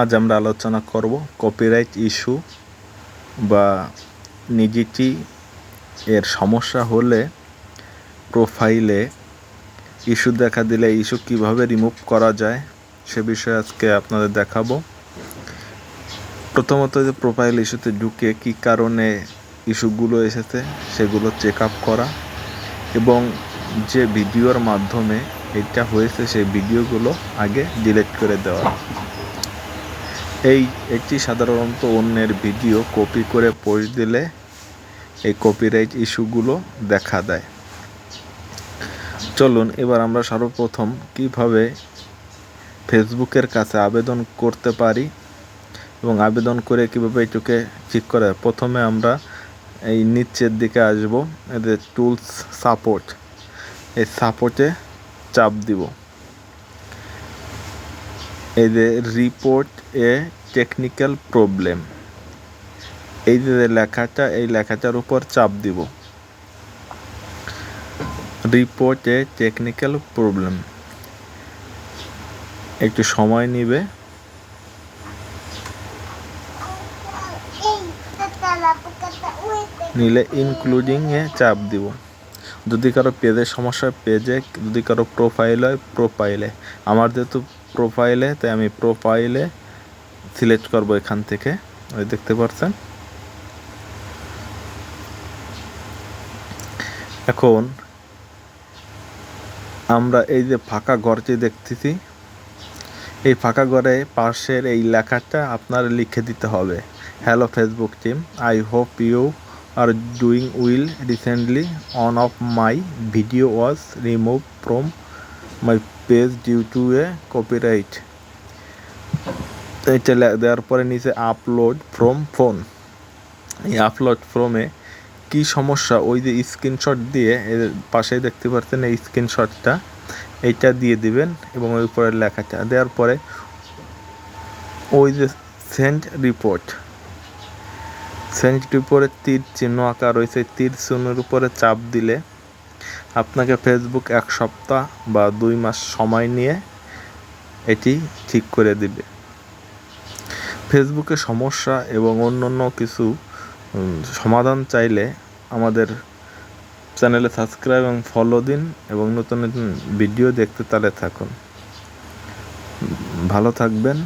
আজ আমরা আলোচনা করব কপিরাইট ইস্যু বা নিজিটি এর সমস্যা হলে প্রোফাইলে ইস্যু দেখা দিলে ইস্যু কীভাবে রিমুভ করা যায় সে বিষয়ে আজকে আপনাদের দেখাবো। প্রথমত যে প্রোফাইল ইস্যুতে ঢুকে কী কারণে ইস্যুগুলো এসেছে সেগুলো চেক আপ করা এবং যে ভিডিওর মাধ্যমে এটা হয়েছে সেই ভিডিওগুলো আগে ডিলিট করে দেওয়া। এই একটি সাধারণত অন্যের ভিডিও কপি করে পোস্ট দিলে এই কপিরাইট ইস্যুগুলো দেখা দেয়। চলুন, এবার আমরা সর্বপ্রথম কীভাবে ফেসবুকের কাছে আবেদন করতে পারি এবং আবেদন করে কীভাবে এটুকে ঠিক করে? প্রথমে আমরা এই নিচের দিকে আসব, এদের টুলস সাপোর্ট এই সাপোর্টে চাপ দিব। এই যে রিপোর্ট এ টেকনিক্যাল প্রবলেম এই যে লেখাটা, এই লেখাটার উপর চাপ দিব। রিপোর্ট এ টেকনিক্যাল প্রবলেম একটু সময় নিবে। নিলে ইনক্লুডিং এ চাপ দিব। যদি কারও পেজের সমস্যা পেজে যদি কারও প্রোফাইল হয় প্রোফাইলে আমার যেহেতু প্রোফাইলে তাই আমি প্রোফাইলে সিলেক্ট করব এখান থেকে, ওই দেখতে পাচ্ছেন এখন আমরা এই যে ফাঁকা ঘরটি দেখতেছি, এই ফাঁকা ঘরে পাশের এই লেখাটা আপনার লিখে দিতে হবে। Hello Facebook team I hope you are doing well recently one of my video was remove from my page due to a copyright এটা দেওয়ার পরে নিচে আপলোড ফ্রম ফোন এই আপলোড ফ্রমে কি সমস্যা ওই যে স্ক্রিনশট দিয়ে এর পাশেই দেখতে পাচ্ছেন এই স্ক্রিনশটটা এইটা দিয়ে দিবেন এবং ওই উপরের লেখাটা দেওয়ার পরে ওই যে সেন্ড রিপোর্ট সেন্ড রিপোর্টে তীর চিহ্ন আঁকা রয়েছে তীর চিহ্নের উপরে চাপ দিলে আপনাকে ফেসবুক এক সপ্তাহ বা দুই মাস সময় নিয়ে এটি ঠিক করে দিবে। ফেসবুকে সমস্যা এবং অন্য কিছু সমাধান চাইলে আমাদের চ্যানেলে সাবস্ক্রাইব এবং ফলো দিন এবং নতুন নতুন ভিডিও দেখতে তালে থাকুন। ভালো থাকবেন।